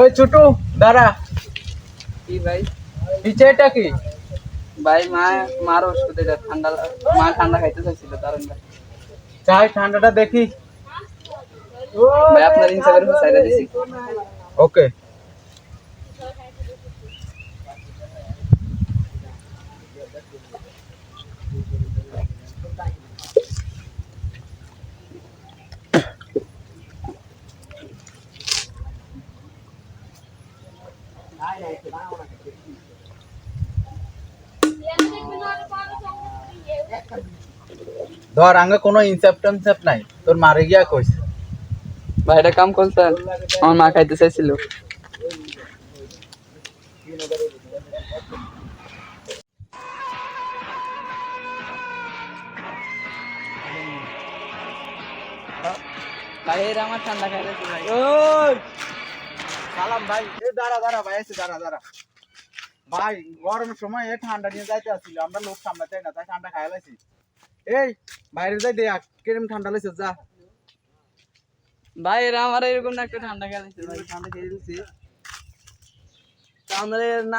ওই ছোটু দাঁড়া। কি ভাই? পিছে এটা কি? ভাই মা মার ওষুধ এটা ঠান্ডা মা ঠান্ডা খাইতে চাইছিল কারণ চাই ঠান্ডাটা দেখি। ভাই আপনার ইনসাফের উপর চাইলে দিছি। ওকে। ধর আঙ্গে কোনো ইনসেপ্ট টিনসেপ্ট নাই। তোর মারে গিয়া কইস ভাই এটা কাম করতেন আমার মা খাইতে চাইছিল। ভাই এর আমার ঠান্ডা খাইতেছে ভাই। ওই! সালাম ভাই। এ দাঁড়া দাঁড়া ভাই এসে দাঁড়া দাঁড়া। ভাই গরম সময় এ ঠান্ডা নিয়ে যাইতে আসছিল আমরা লোক সামলাতে না তাই ঠান্ডা খাই লাইছি। এই বাইরে যাই দেখ কিরম ঠান্ডা লাইছে যা। ভাই এরা আমার এরকম না একটু ঠান্ডা খেয়েছে ঠান্ডা খেয়ে দিয়েছি আমাদের না